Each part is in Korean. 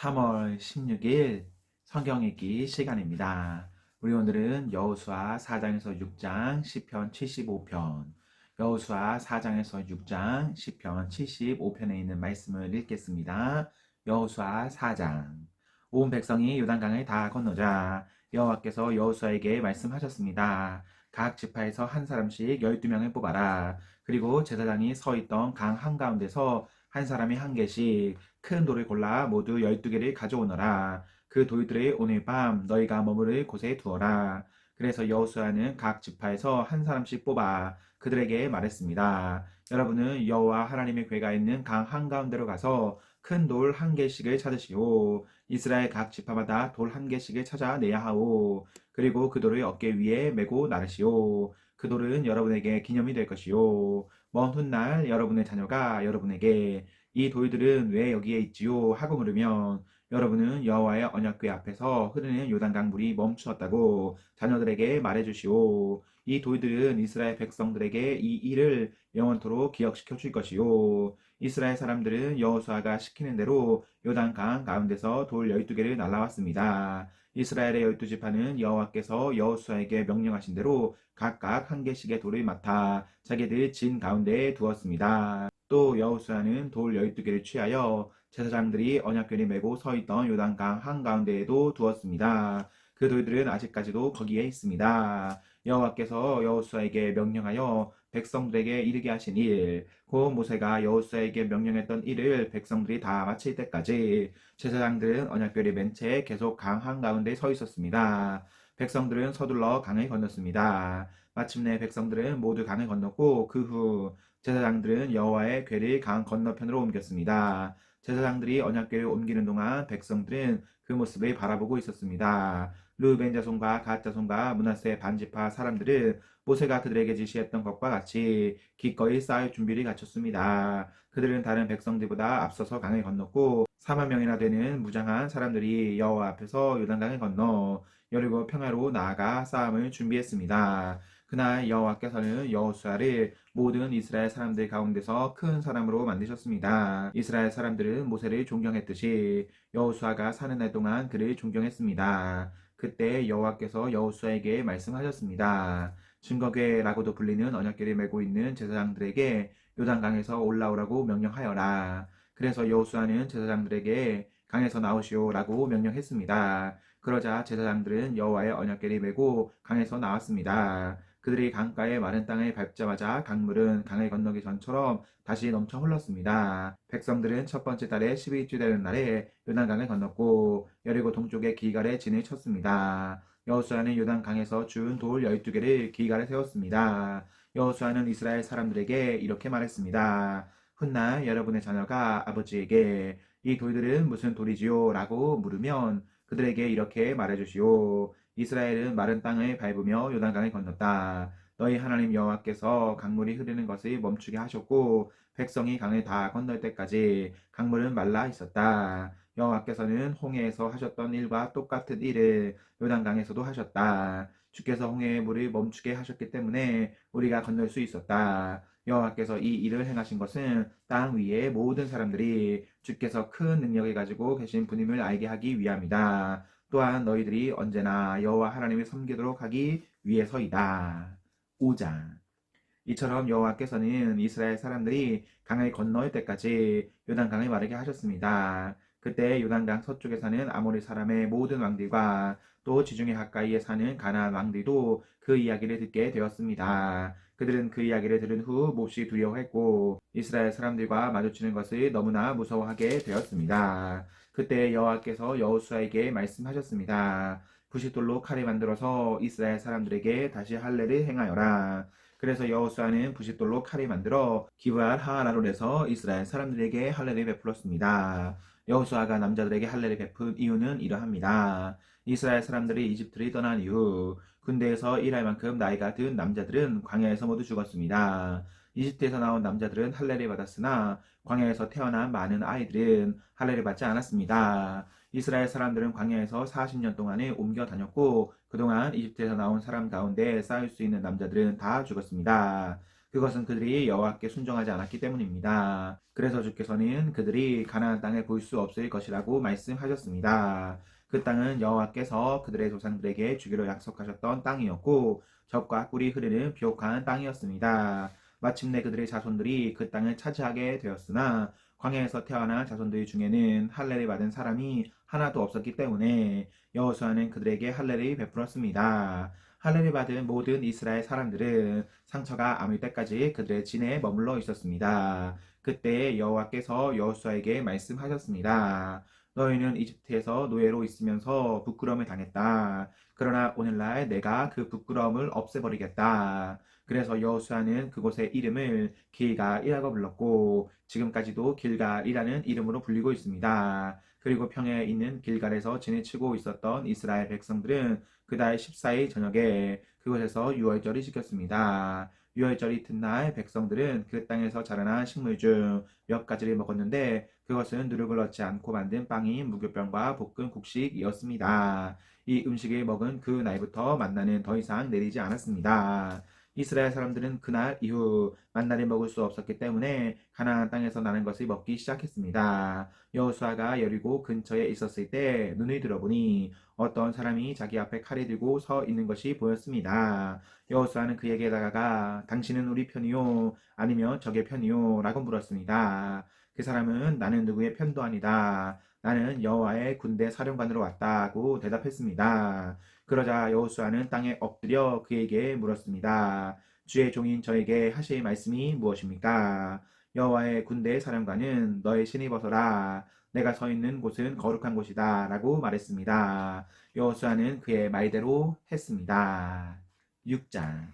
3월 16일 성경 읽기 시간입니다. 우리 오늘은 여호수아 4장에서 6장, 시편 75편, 여호수아 4장에서 6장, 시편 75편에 있는 말씀을 읽겠습니다. 여호수아 4장. 온 백성이 요단강을 다 건너자 여호와께서 여호수아에게 말씀하셨습니다. 각 지파에서 한 사람씩 12명을 뽑아라. 그리고 제사장이 서 있던 강 한가운데서 한 사람이 한 개씩 큰 돌을 골라 모두 12개를 가져오너라. 그 돌들을 오늘 밤 너희가 머무를 곳에 두어라. 그래서 여호수아는 각 지파에서 한 사람씩 뽑아 그들에게 말했습니다. 여러분은 여호와 하나님의 궤가 있는 강 한가운데로 가서 큰 돌 한 개씩을 찾으시오. 이스라엘 각 지파마다 돌 한 개씩을 찾아내야 하오. 그리고 그 돌을 어깨 위에 메고 나르시오. 그 돌은 여러분에게 기념이 될 것이오. 먼 훗날 여러분의 자녀가 여러분에게 이 돌들은 왜 여기에 있지요? 하고 물으면 여러분은 여호와의 언약궤 앞에서 흐르는 요단강 물이 멈추었다고 자녀들에게 말해주시오. 이 돌들은 이스라엘 백성들에게 이 일을 영원토록 기억시켜 줄 것이요. 이스라엘 사람들은 여호수아가 시키는 대로 요단강 가운데서 돌 12개를 날라왔습니다. 이스라엘의 열두 지파는 여호와께서 여호수아에게 명령하신 대로 각각 한 개씩의 돌을 맡아 자기들 진 가운데에 두었습니다. 또 여호수아는 돌 12개를 취하여 제사장들이 언약궤를 메고 서 있던 요단강 한가운데에도 두었습니다. 그 돌들은 아직까지도 거기에 있습니다. 여호와께서 여호수아에게 명령하여 백성들에게 이르게 하신 일, 곧 모세가 여호수아에게 명령했던 일을 백성들이 다 마칠 때까지 제사장들은 언약궤를 맨 채 계속 강 한가운데 서 있었습니다. 백성들은 서둘러 강을 건넜습니다. 마침내 백성들은 모두 강을 건넜고 그 후 제사장들은 여호와의 궤를 강 건너편으로 옮겼습니다. 제사장들이 언약궤를 옮기는 동안 백성들은 그 모습을 바라보고 있었습니다. 르벤 자손과 갓 자손과 문하세 반지파 사람들은 모세가 그들에게 지시했던 것과 같이 기꺼이 싸울 준비를 갖췄습니다. 그들은 다른 백성들보다 앞서서 강을 건넜고 4만 명이나 되는 무장한 사람들이 여호와 앞에서 요단강을 건너 여리고 평화로 나아가 싸움을 준비했습니다. 그날 여호와께서는 여호수아를 모든 이스라엘 사람들 가운데서 큰 사람으로 만드셨습니다. 이스라엘 사람들은 모세를 존경했듯이 여호수아가 사는 날 동안 그를 존경했습니다. 그때 여호와께서 여호수아에게 말씀하셨습니다. 증거궤라고도 불리는 언약궤를 메고 있는 제사장들에게 요단강에서 올라오라고 명령하여라. 그래서 여호수아는 제사장들에게 강에서 나오시오라고 명령했습니다. 그러자 제사장들은 여호와의 언약궤를 메고 강에서 나왔습니다. 그들이 강가의 마른 땅을 밟자마자 강물은 강을 건너기 전처럼 다시 넘쳐 흘렀습니다. 백성들은 첫 번째 달에 12주 되는 날에 요단강을 건넜고 여리고 동쪽의 기갈에 진을 쳤습니다. 여호수아는 요단 강에서 준 돌 12개를 기갈에 세웠습니다. 여호수아는 이스라엘 사람들에게 이렇게 말했습니다. 훗날 여러분의 자녀가 아버지에게 이 돌들은 무슨 돌이지요? 라고 물으면 그들에게 이렇게 말해주시오. 이스라엘은 마른 땅을 밟으며 요단강을 건넜다. 너희 하나님 여호와께서 강물이 흐르는 것을 멈추게 하셨고 백성이 강을 다 건널 때까지 강물은 말라 있었다. 여호와께서는 홍해에서 하셨던 일과 똑같은 일을 요단강에서도 하셨다. 주께서 홍해의 물을 멈추게 하셨기 때문에 우리가 건널 수 있었다. 여호와께서 이 일을 행하신 것은 땅 위의 모든 사람들이 주께서 큰 능력을 가지고 계신 분임을 알게 하기 위함이다. 또한 너희들이 언제나 여호와 하나님을 섬기도록 하기 위해서이다. 5장 이처럼 여호와께서는 이스라엘 사람들이 강을 건너올 때까지 요단강을 마르게 하셨습니다. 그때 요단강 서쪽에 사는 아모리 사람의 모든 왕들과 또 지중해 가까이에 사는 가나안 왕들도 그 이야기를 듣게 되었습니다. 그들은 그 이야기를 들은 후 몹시 두려워했고 이스라엘 사람들과 마주치는 것을 너무나 무서워하게 되었습니다. 그때 여호와께서 여호수아에게 말씀하셨습니다. 부싯돌로 칼을 만들어서 이스라엘 사람들에게 다시 할례를 행하여라. 그래서 여호수아는 부싯돌로 칼을 만들어 기브알 하아라론에서 이스라엘 사람들에게 할례를 베풀었습니다. 여호수아가 남자들에게 할례를 베푼 이유는 이러합니다. 이스라엘 사람들이 이집트를 떠난 이후 군대에서 일할 만큼 나이가 든 남자들은 광야에서 모두 죽었습니다. 이집트에서 나온 남자들은 할례를 받았으나 광야에서 태어난 많은 아이들은 할례를 받지 않았습니다. 이스라엘 사람들은 광야에서 40년 동안에 옮겨 다녔고 그동안 이집트에서 나온 사람 가운데 쌓일 수 있는 남자들은 다 죽었습니다. 그것은 그들이 여호와께 순종하지 않았기 때문입니다. 그래서 주께서는 그들이 가나안 땅에 볼 수 없을 것이라고 말씀하셨습니다. 그 땅은 여호와께서 그들의 조상들에게 주기로 약속하셨던 땅이었고 적과 꿀이 흐르는 비옥한 땅이었습니다. 마침내 그들의 자손들이 그 땅을 차지하게 되었으나 광야에서 태어난 자손들 중에는 할례를 받은 사람이 하나도 없었기 때문에 여호수아는 그들에게 할례를 베풀었습니다. 할례를 받은 모든 이스라엘 사람들은 상처가 아물 때까지 그들의 진에 머물러 있었습니다. 그때 여호와께서 여호수아에게 말씀하셨습니다. 너희는 이집트에서 노예로 있으면서 부끄러움을 당했다. 그러나 오늘날 내가 그 부끄러움을 없애버리겠다. 그래서 여호수아는 그곳의 이름을 길갈이라고 불렀고 지금까지도 길갈이라는 이름으로 불리고 있습니다. 그리고 평야에 있는 길갈에서 지내치고 있었던 이스라엘 백성들은 그달 14일 저녁에 그곳에서 유월절을 지켰습니다. 유월절 이튿날 백성들은 그 땅에서 자라난 식물 중 몇 가지를 먹었는데 그것은 누룩을 넣지 않고 만든 빵인 무교병과 볶은 곡식이었습니다. 이 음식을 먹은 그 날부터 만나는 더 이상 내리지 않았습니다. 이스라엘 사람들은 그날 이후 만나를 먹을 수 없었기 때문에 가나안 땅에서 나는 것을 먹기 시작했습니다. 여호수아가 여리고 근처에 있었을 때 눈을 들어보니 어떤 사람이 자기 앞에 칼을 들고 서 있는 것이 보였습니다. 여호수아는 그에게 다가가 당신은 우리 편이요 아니면 적의 편이요 라고 물었습니다. 그 사람은 나는 누구의 편도 아니다. 나는 여호와의 군대 사령관으로 왔다고 대답했습니다. 그러자 여호수아는 땅에 엎드려 그에게 물었습니다. 주의 종인 저에게 하실 말씀이 무엇입니까? 여호와의 군대 사령관은 너의 신이 벗어라. 내가 서 있는 곳은 거룩한 곳이다. 라고 말했습니다. 여호수아는 그의 말대로 했습니다. 6장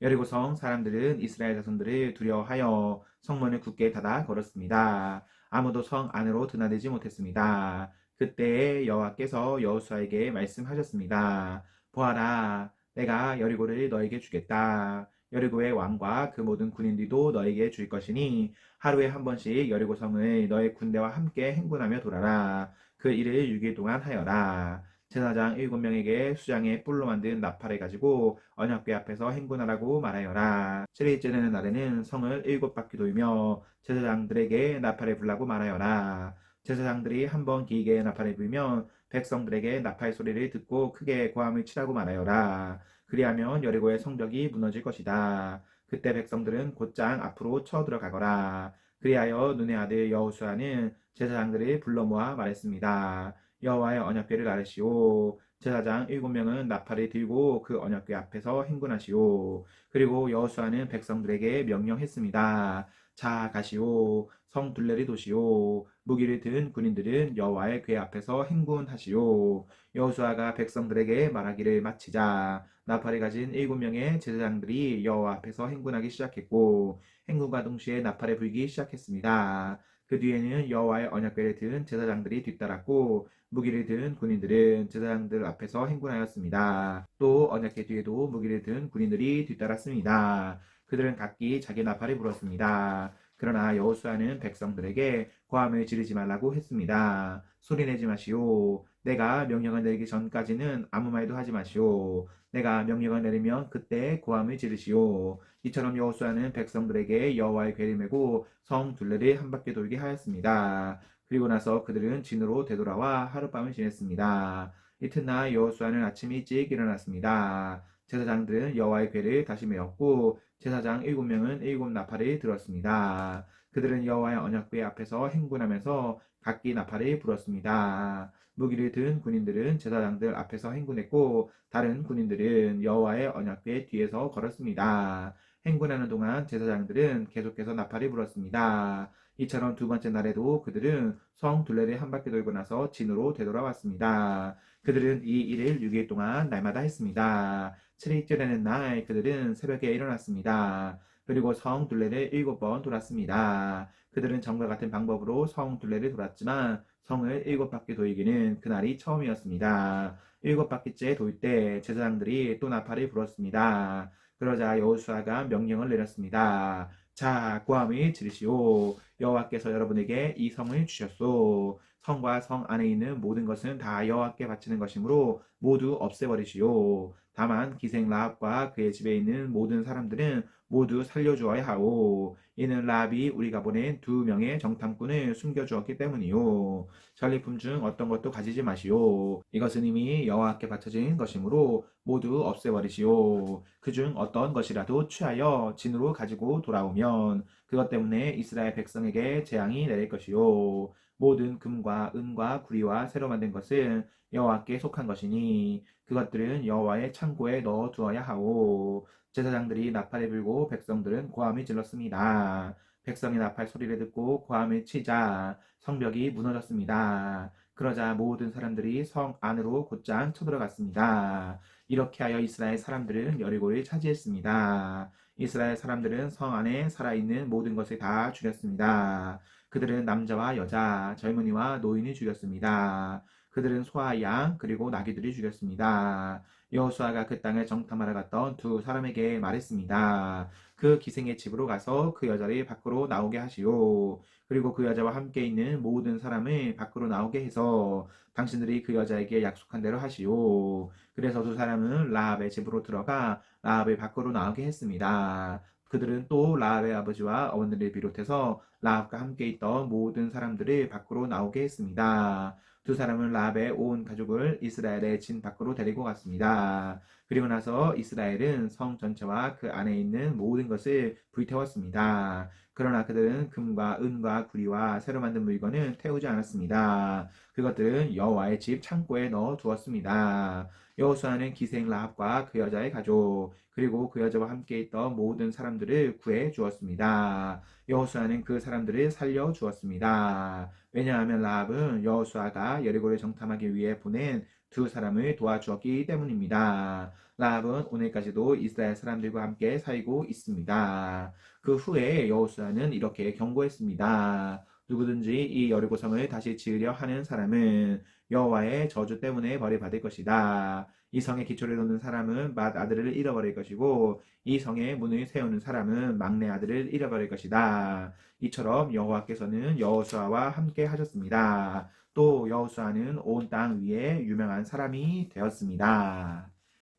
여리고성 사람들은 이스라엘 자손들을 두려워하여 성문을 굳게 닫아 걸었습니다. 아무도 성 안으로 드나들지 못했습니다. 그때 여호와께서 여호수아에게 말씀하셨습니다. 보아라, 내가 여리고를 너에게 주겠다. 여리고의 왕과 그 모든 군인들도 너에게 줄 것이니 하루에 한 번씩 여리고 성을 너의 군대와 함께 행군하며 돌아라. 그 일을 6일 동안 하여라. 제사장 일곱 명에게 수장에 뿔로 만든 나팔을 가지고 언약궤 앞에서 행군하라고 말하여라. 7일째 되는 날에는 성을 일곱 바퀴 돌며 제사장들에게 나팔을 불라고 말하여라. 제사장들이 한 번 길게 나팔을 불면 백성들에게 나팔 소리를 듣고 크게 고함을 치라고 말하여라. 그리하면 여리고의 성벽이 무너질 것이다. 그때 백성들은 곧장 앞으로 쳐 들어가거라. 그리하여 눈의 아들 여호수아는 제사장들을 불러 모아 말했습니다. 여호와의 언약궤를 나르시오. 제사장 일곱 명은 나팔을 들고 그 언약궤 앞에서 행군하시오. 그리고 여호수아는 백성들에게 명령했습니다. 자 가시오. 성 둘레를 도시오. 무기를 든 군인들은 여호와의 궤 앞에서 행군하시오. 여호수아가 백성들에게 말하기를 마치자 나팔을 가진 일곱 명의 제사장들이 여호와 앞에서 행군하기 시작했고 행군과 동시에 나팔을 불기 시작했습니다. 그 뒤에는 여호와의 언약궤를 든 제사장들이 뒤따랐고 무기를 든 군인들은 제사장들 앞에서 행군하였습니다. 또 언약궤 뒤에도 무기를 든 군인들이 뒤따랐습니다. 그들은 각기 자기 나팔을 불었습니다. 그러나 여호수아는 백성들에게 고함을 지르지 말라고 했습니다. 소리 내지 마시오. 내가 명령을 내리기 전까지는 아무 말도 하지 마시오. 내가 명령을 내리면 그때 고함을 지르시오. 이처럼 여호수아는 백성들에게 여호와의 궤를 메고 성 둘레를 한 바퀴 돌게 하였습니다. 그리고 나서 그들은 진으로 되돌아와 하룻밤을 지냈습니다. 이튿날 여호수아는 아침 일찍 일어났습니다. 제사장들은 여호와의 궤를 다시 메었고 제사장 일곱 명은 일곱 나팔을 들었습니다. 그들은 여호와의 언약궤 앞에서 행군하면서 각기 나팔을 불었습니다. 무기를 든 군인들은 제사장들 앞에서 행군했고 다른 군인들은 여호와의 언약궤 뒤에서 걸었습니다. 행군하는 동안 제사장들은 계속해서 나팔을 불었습니다. 이처럼 두 번째 날에도 그들은 성 둘레를 한 바퀴 돌고 나서 진으로 되돌아왔습니다. 그들은 이 일을 6일 동안 날마다 했습니다. 7일째 되는 날 그들은 새벽에 일어났습니다. 그리고 성 둘레를 일곱 번 돌았습니다. 그들은 정과 같은 방법으로 성 둘레를 돌았지만 성을 일곱 바퀴 돌기는 그날이 처음이었습니다. 일곱 바퀴째 돌 때 제사장들이 또 나팔을 불었습니다. 그러자 여호수아가 명령을 내렸습니다. 자, 고함을 지르시오. 여호와께서 여러분에게 이 성을 주셨소. 성과 성 안에 있는 모든 것은 다 여호와께 바치는 것이므로 모두 없애버리시오. 다만 기생 라합과 그의 집에 있는 모든 사람들은 모두 살려주어야 하오. 이는 라합이 우리가 보낸 두 명의 정탐꾼을 숨겨주었기 때문이요. 전리품 중 어떤 것도 가지지 마시오. 이것은 이미 여호와께 바쳐진 것이므로 모두 없애버리시오. 그중 어떤 것이라도 취하여 진으로 가지고 돌아오면 그것 때문에 이스라엘 백성에게 재앙이 내릴 것이요. 모든 금과 은과 구리와 새로 만든 것은 여호와께 속한 것이니 그것들은 여호와의 창고에 넣어 두어야 하오. 제사장들이 나팔을 불고 백성들은 고함을 질렀습니다. 백성이 나팔 소리를 듣고 고함을 치자 성벽이 무너졌습니다. 그러자 모든 사람들이 성 안으로 곧장 쳐들어갔습니다. 이렇게 하여 이스라엘 사람들은 여리고를 차지했습니다. 이스라엘 사람들은 성 안에 살아있는 모든 것을 다 죽였습니다. 그들은 남자와 여자, 젊은이와 노인을 죽였습니다. 그들은 소와 양 그리고 나귀들을 죽였습니다. 여호수아가 그 땅을 정탐하러 갔던 두 사람에게 말했습니다. 그 기생의 집으로 가서 그 여자를 밖으로 나오게 하시오. 그리고 그 여자와 함께 있는 모든 사람을 밖으로 나오게 해서 당신들이 그 여자에게 약속한 대로 하시오. 그래서 두 사람은 라합의 집으로 들어가 라합을 밖으로 나오게 했습니다. 그들은 또 라합의 아버지와 어머니를 비롯해서 라합과 함께 있던 모든 사람들을 밖으로 나오게 했습니다. 두 사람은 라합의 온 가족을 이스라엘의 진 밖으로 데리고 갔습니다. 그리고 나서 이스라엘은 성 전체와 그 안에 있는 모든 것을 불태웠습니다. 그러나 그들은 금과 은과 구리와 새로 만든 물건은 태우지 않았습니다. 그것들은 여호와의 집 창고에 넣어 두었습니다. 여호수아는 기생 라합과 그 여자의 가족 그리고 그 여자와 함께 있던 모든 사람들을 구해 주었습니다. 여호수아는 그 사람들을 살려 주었습니다. 왜냐하면 라합은 여호수아가 여리고를 정탐하기 위해 보낸 두 사람을 도와주었기 때문입니다. 라합은 오늘까지도 이스라엘 사람들과 함께 살고 있습니다. 그 후에 여호수아는 이렇게 경고했습니다. 누구든지 이 여리고성을 다시 지으려 하는 사람은 여호와의 저주 때문에 벌을 받을 것이다. 이 성의 기초를 놓는 사람은 맏 아들을 잃어버릴 것이고 이 성의 문을 세우는 사람은 막내 아들을 잃어버릴 것이다. 이처럼 여호와께서는 여호수아와 함께 하셨습니다. 또 여호수아는 온 땅 위에 유명한 사람이 되었습니다.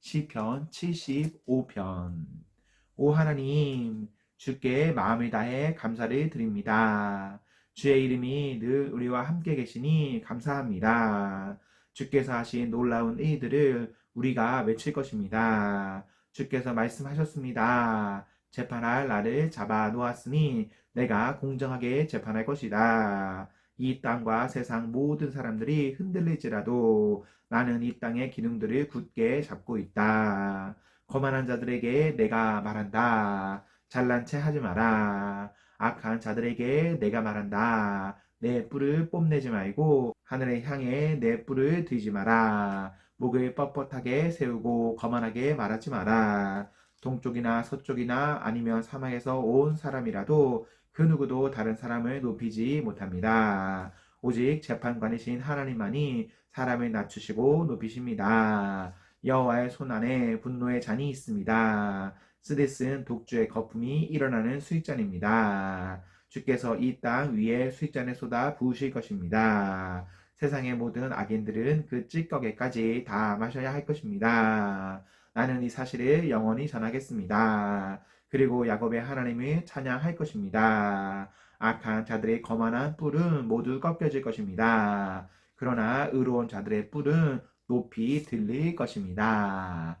시편 75편 오 하나님 주께 마음을 다해 감사를 드립니다. 주의 이름이 늘 우리와 함께 계시니 감사합니다. 주께서 하신 놀라운 일들을 우리가 외칠 것입니다. 주께서 말씀하셨습니다. 재판할 나를 잡아 놓았으니 내가 공정하게 재판할 것이다. 이 땅과 세상 모든 사람들이 흔들릴지라도 나는 이 땅의 기둥들을 굳게 잡고 있다. 거만한 자들에게 내가 말한다. 잘난 체 하지 마라. 악한 자들에게 내가 말한다. 내 뿔을 뽐내지 말고 하늘을 향해 내 뿔을 들지 마라. 목을 뻣뻣하게 세우고 거만하게 말하지 마라. 동쪽이나 서쪽이나 아니면 사막에서 온 사람이라도 그 누구도 다른 사람을 높이지 못합니다. 오직 재판관이신 하나님만이 사람을 낮추시고 높이십니다. 여호와의 손 안에 분노의 잔이 있습니다. 쓴 독주의 거품이 일어나는 수익잔입니다. 주께서 이 땅 위에 수익잔에 쏟아 부으실 것입니다. 세상의 모든 악인들은 그 찌꺼기까지 다 마셔야 할 것입니다. 나는 이 사실을 영원히 전하겠습니다. 그리고 야곱의 하나님을 찬양할 것입니다. 악한 자들의 거만한 뿔은 모두 꺾여질 것입니다. 그러나 의로운 자들의 뿔은 높이 들릴 것입니다.